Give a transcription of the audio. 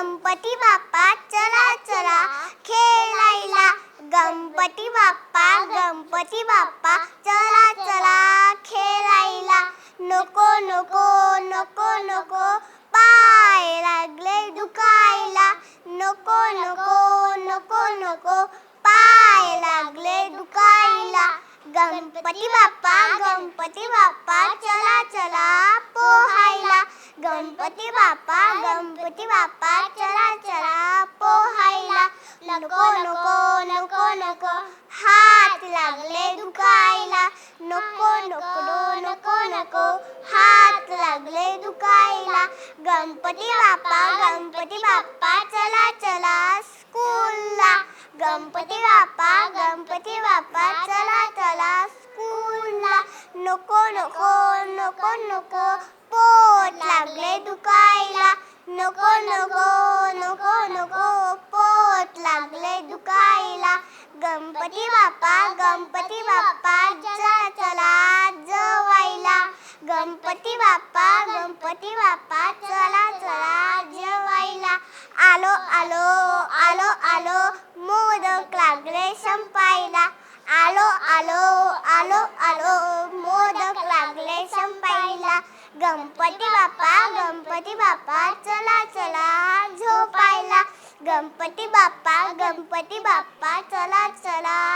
गणपती बाप्पा चला चला खेळायला. गणपती बाप्पा गणपती बाप्पा चला चला खेळायला. नको नको नको नको पाय लागले दुखायला. नको नको नको नको पाय लागले दुखायला. गणपती बाप्पा गणपती बाप्पा चला चला पो गणपती बाप्पा गणपती बाप्पा चला चला पोहायला. नको नको नको नको. हात लागले दुखायला. नको नको नको नको. हात लागले दुखायला. गणपती बाप्पा गणपती बाप्पा चला चला स्कूलला. गणपती बाप्पा गणपती बाप्पा चला चला स्कूलला. नको नको नको नको. पोट लागले दुखायला. नको नको नको नको पोट लागले दुखायला. गणपती बाप्पा गणपती बाप्पा चला चला जवायला. गणपती बाप्पा गणपती बाप्पा चला चला जेवायला. आलो आलो आलो आलो मोदक लागले संपायला. आलो आलो आलो आलो गणपती बाप्पा गणपती बाप्पा चला चला झोपायला. गणपती बाप्पा गणपती बाप्पा चला चला.